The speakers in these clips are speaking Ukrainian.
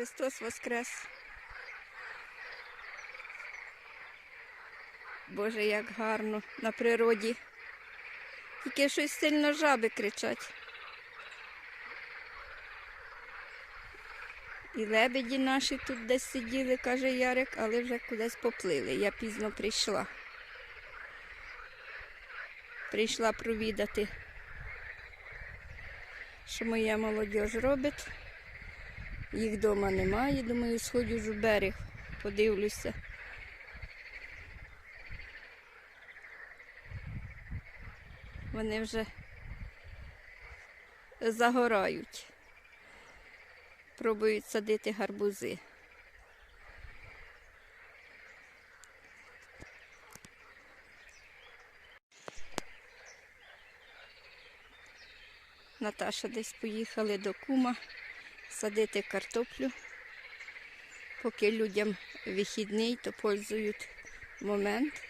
Христос Воскрес. Боже, як гарно на природі. Тільки щось сильно жаби кричать. І лебеді наші тут десь сиділи, каже Ярик, але вже кудись поплили. Я пізно прийшла. Прийшла провідати, що моя молодь робить. Їх вдома немає, думаю, сходжу у берег, подивлюся. Вони вже загорають. Пробують садити гарбузи. Наташа десь поїхали до кума садити картоплю. Поки людям вихідний, то пользують момент,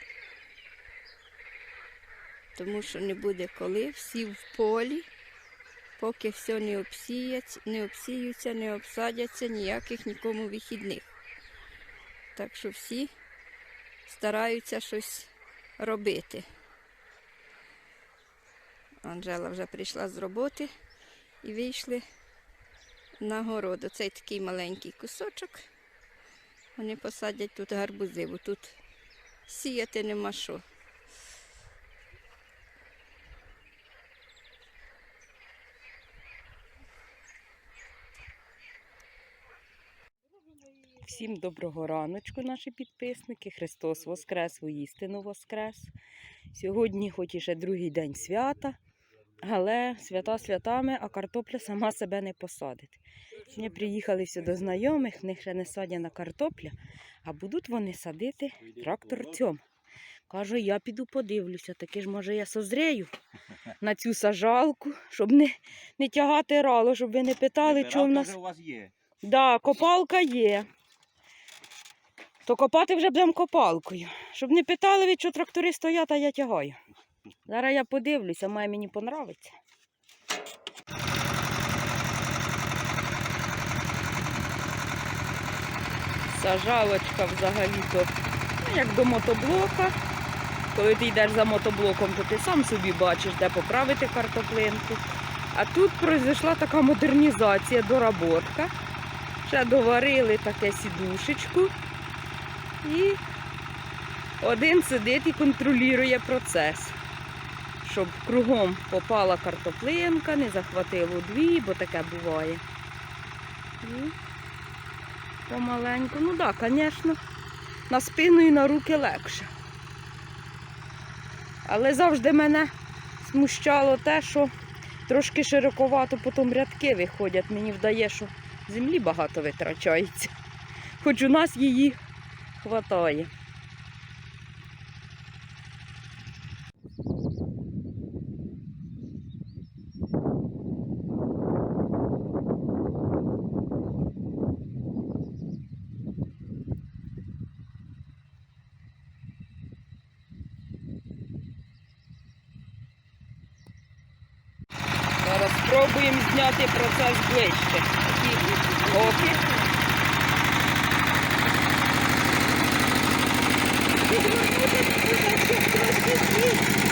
тому що не буде коли, всі в полі, поки все не обсіять, не обсіються, не обсадяться, ніяких нікому вихідних. Так що всі стараються щось робити. Анжела вже прийшла з роботи і вийшли на город. Такий маленький кусочок. Вони посадять тут гарбузи, бо тут сіяти нема що. Всім доброго раночку, наші підписники. Христос Воскрес, воістину Воскрес. Сьогодні, хоч і ще другий день свята, але свята святами, а картопля сама себе не посадить. Сьогодні приїхали всі до знайомих, в них ще не садяна картопля, а будуть вони садити тракторцем. Кажу, я піду подивлюся, таки ж може я созрію на цю сажалку, щоб не, не тягати рало, щоб ви не питали, що в нас. у вас є. Да, копалка є. То копати вже будемо копалкою. Щоб не питали, від що трактори стоять, а я тягаю. Зараз я подивлюся, має мені понравиться. Сажалочка взагалі-то, ну, як до мотоблока. Коли ти йдеш за мотоблоком, то ти сам собі бачиш, де поправити картоплинку. А тут пройшла така модернізація, доработка. Ще доварили таке сідушечку. І один сидить і контролює процес, щоб кругом попала картоплинка, не захватило дві, бо таке буває. І помаленьку. Ну так, да, звісно, на спину і на руки легше. Але завжди мене смущало те, що трошки широковато потім рядки виходять. Мені вдає, що землі багато витрачається. Хоч у нас її хватає. зняти процес ближче. Оки. Відвернути процес, щоб трошки з'їсти.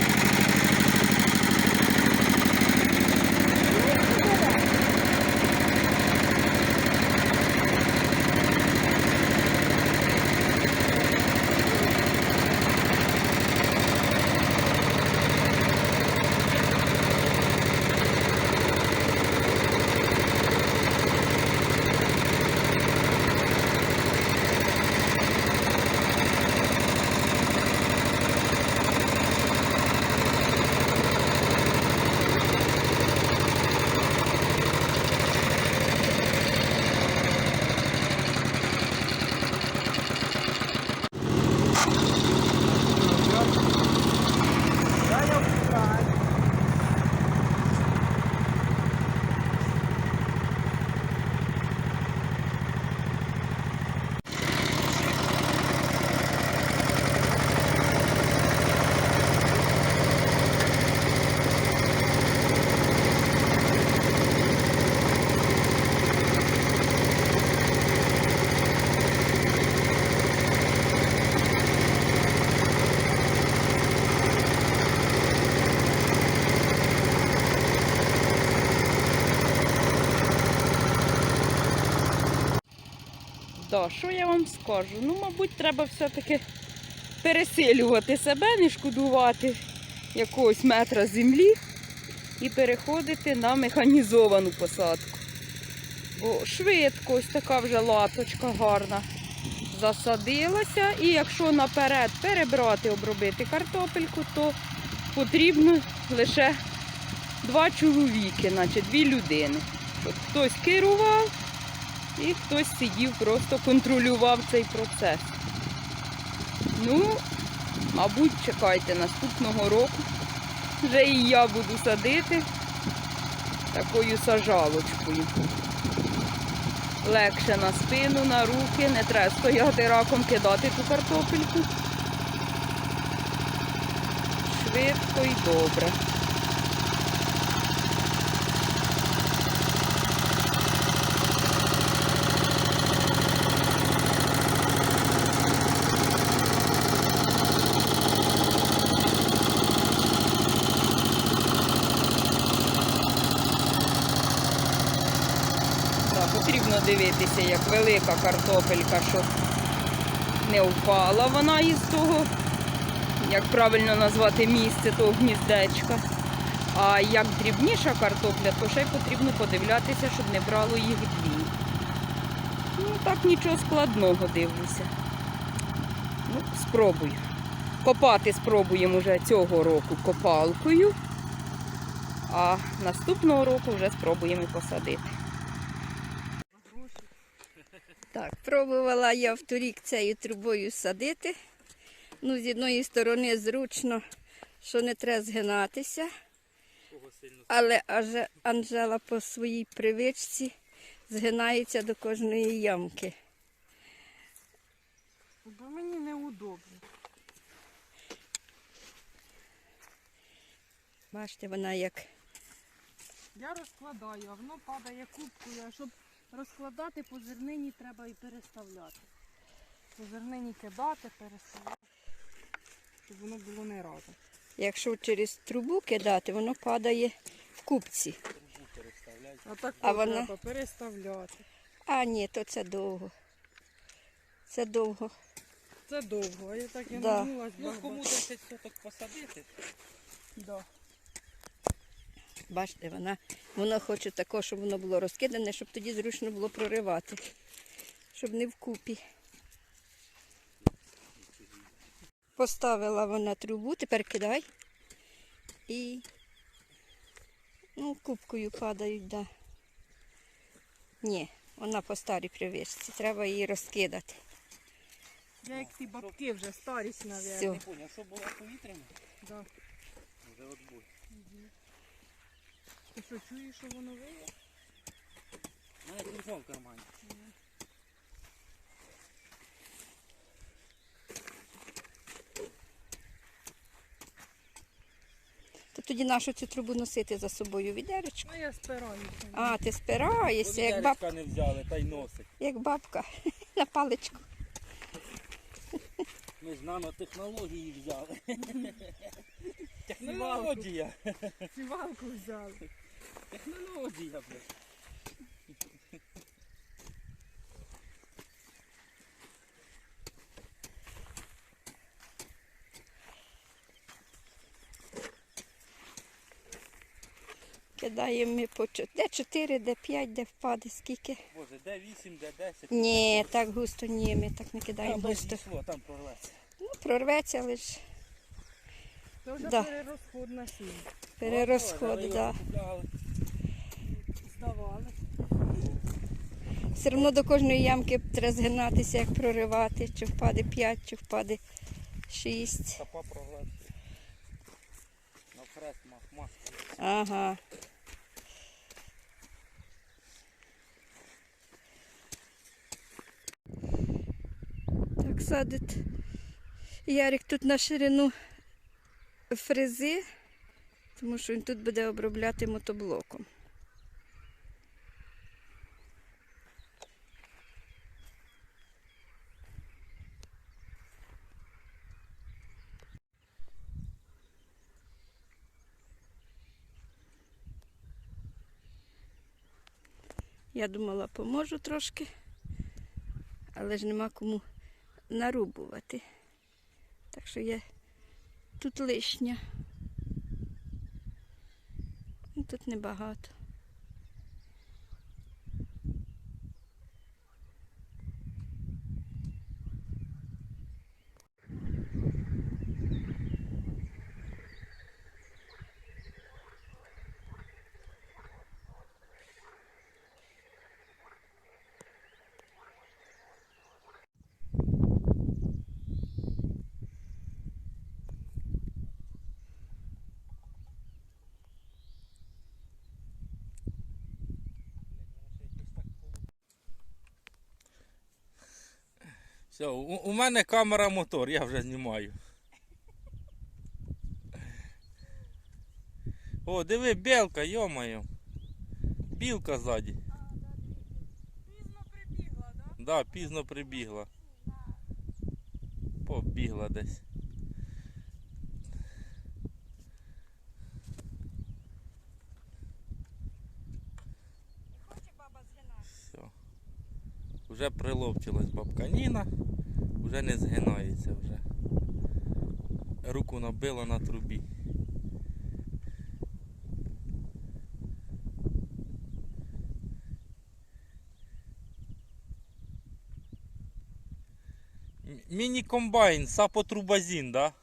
Да, що я вам скажу? Ну, мабуть, треба все-таки пересилювати себе, не шкодувати якогось метра землі і переходити на механізовану посадку. Бо швидко, ось така вже латочка гарна засадилася. І якщо наперед перебрати, обробити картопельку, то потрібно лише два чоловіки, наче дві людини. Щоб хтось керував і хтось сидів, просто контролював цей процес. Ну, мабуть, чекайте наступного року. Вже і я буду садити такою сажалочкою. Легше на спину, на руки, не треба стояти раком кидати ту картопельку. Швидко і добре. Так, потрібно дивитися, як велика картопелька, щоб не впала вона із того, як правильно назвати місце того гніздечка. А як дрібніша картопля, то ще й потрібно подивлятися, щоб не брало їх дві. Ну, так нічого складного дивлюся. Ну, спробую. Копати спробуємо вже цього року копалкою, а наступного року вже спробуємо посадити. Так, пробувала я вторік цією трубою садити. Ну, з одної сторони зручно, що не треба згинатися. Але аже Анжела по своїй привичці згинається до кожної ямки. Бо мені неудобно. Бачите, вона як Я розкладаю, а воно падає кубкою. А щоб розкладати по зернині треба і переставляти. По зернині кидати, переставляти, щоб воно було не разом. якщо через трубу кидати, воно падає в купці. А так А вона? треба переставляти. А ні, то це довго. Це довго. Це довго, а я так я Да. нагнулась. Ну, кому 10 соток посадити, Да. Бачите, вона, воно хоче також, щоб воно було розкидане, щоб тоді зручно було проривати. Щоб не вкупі. Поставила вона трубу, тепер кидай. І ну, кубкою падають, да. Ні, вона по старій привичці. Треба її розкидати. Я як ті бабки вже старість, мабуть. не поняв, що було повітряно, Да. вже отбой. Ти що чуєш, що воно виє? Навіть телефон в кармані. То тоді нашу цю трубу носити за собою відеречку. Ну я спираюся. А, ти спираєшся, як, баб... Повітрячка не взяли, та й носить. як бабка на паличку. Ми ж нанотехнології взяли. Технологія. Сівалку взяли. Технологія, блядь. Кидаємо ми по де 4, де 5, де впаде, скільки. Боже, де 8, де 10. Ні, так густо ні, ми так не кидаємо без густо. дійшло, там прорветься. Ну, прорветься лише Це вже Да. перерозход на сім. перерозход, О, да. Все одно до кожної ямки треба згинатися, як проривати, чи впаде 5, чи впаде 6. Стопа прорветься. На хрест мах, маска. Ага. Так садить Ярик тут на ширину фрези, тому що він тут буде обробляти мотоблоком. Я думала, поможу трошки. але ж нема кому нарубувати. Так що я тут лишня. Ну, Тут небагато. Все, у, у мене камера мотор, я вже знімаю. О, диви, білка, йомаю. Білка ззаді. Пізно прибігла, так? Да, пізно прибігла. Побігла десь. Вже приловчилась бабка Ніна, вже не згинається вже. Руку набила на трубі. Міні-комбайн, сапотрубазін, да?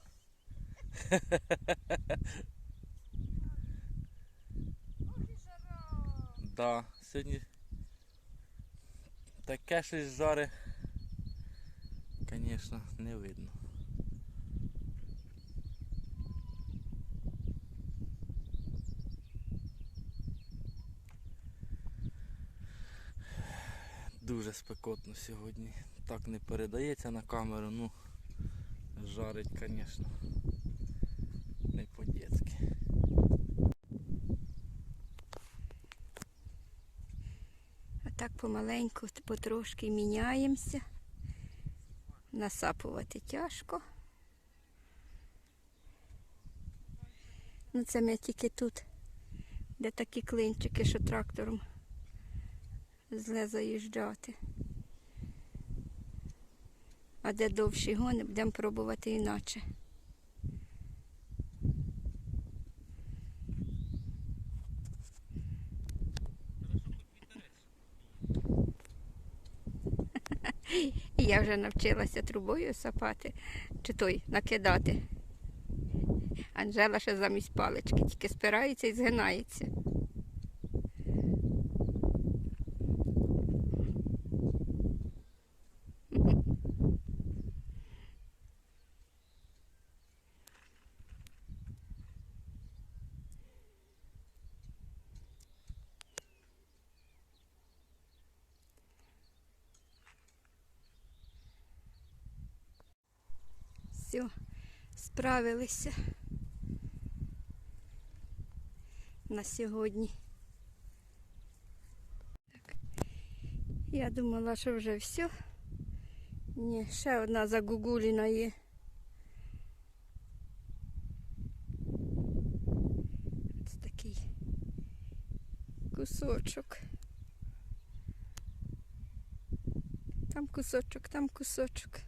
Да, сьогодні таке щось жаре, звісно, не видно. Дуже спекотно сьогодні. Так не передається на камеру, ну жарить, звісно. Не по-дєцьки. А так помаленьку, потрошки міняємося. Насапувати тяжко. Ну це ми тільки тут, де такі клинчики, що трактором зле заїжджати. А де довші гони, будемо пробувати іначе. І я вже навчилася трубою сапати, чи той накидати. Анжела ще замість палички, тільки спирається і згинається. Все, справилися на сьогодні. Так. Я думала, що вже все. Ні, ще одна загугуліна є. Ось такий кусочок. Там кусочок, там кусочок.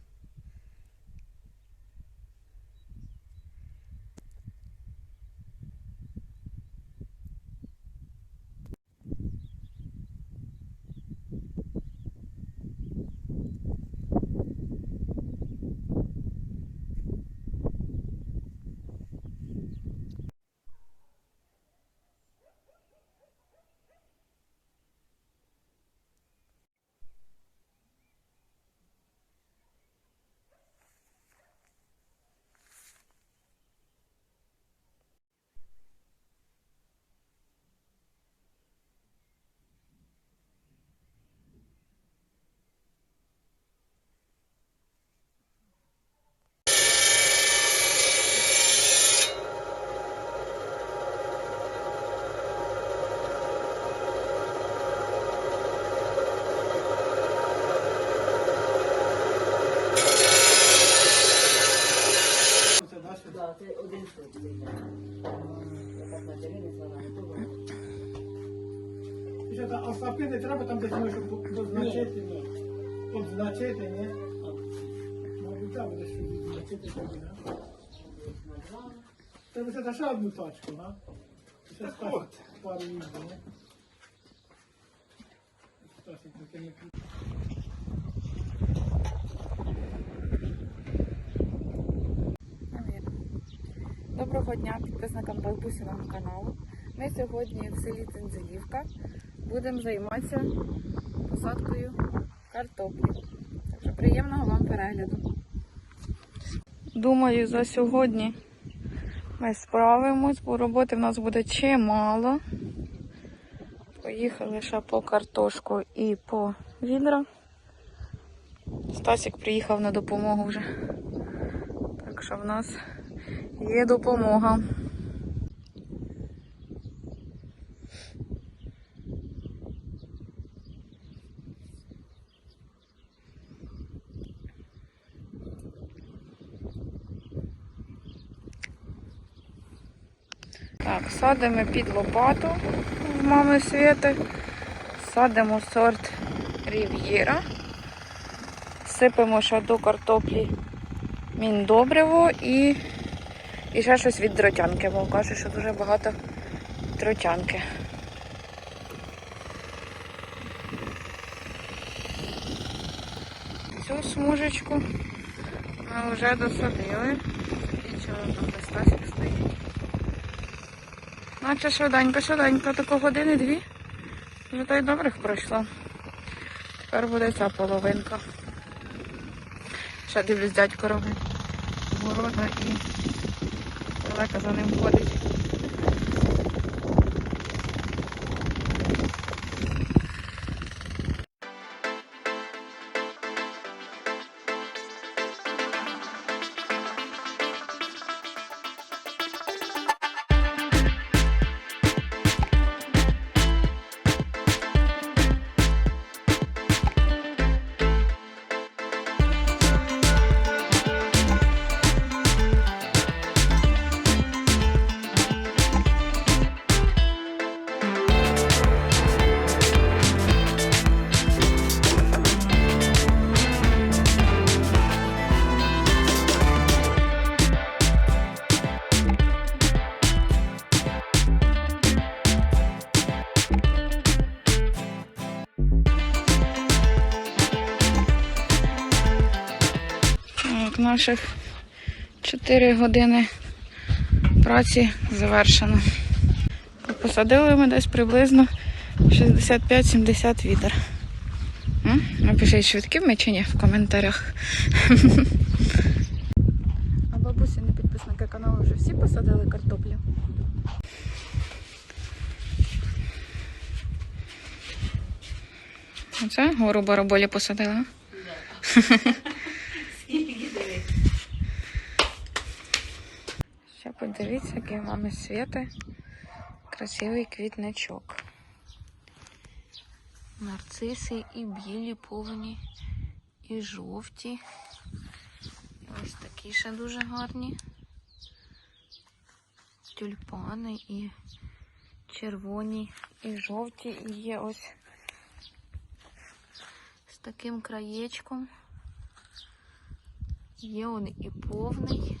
А ставки не треба там, де знімаєш, щоб Ні, позначити. ні. ну. Відзначити, ні? Мабуть, так буде що відзначити тобі, да? Це лише ще одну тачку, да? Ще пару, пару їздів, ні? Стасик, таке не Доброго дня підписникам Бабусіного каналу. Ми сьогодні в селі Цинзелівка будемо займатися посадкою картоплі. Так приємного вам перегляду. Думаю, за сьогодні ми справимось, бо роботи в нас буде чимало. Поїхали ще по картошку і по відра. Стасік приїхав на допомогу вже. Так що в нас Є допомога. Так, садимо під лопату в мами Світи. Садимо сорт Рів'єра. Ще до картоплі міндобриво і і ще щось від дротянки, бо каже, що дуже багато дротянки. Цю смужечку ми вже досадили. Дивіться, там Стасик стоїть. Наче швиденько, швиденько, тако години-дві. Вже то й добрих пройшло. Тепер буде ця половинка. Ще дивлюсь, дядько робить города і далеко за ним ходить. Наших 4 години праці завершено. Посадили ми десь приблизно 65-70 відер. М? Напишіть, швидкі ми чи ні в коментарях. А бабусі не підписники каналу вже всі посадили картоплю. Оце гору бараболі посадила. Ще подивіться, який в мами світи красивий квітничок. Нарциси і білі повні, і жовті. Ось такі ще дуже гарні. Тюльпани і червоні, і жовті, і є ось з таким краєчком. Є он і повний.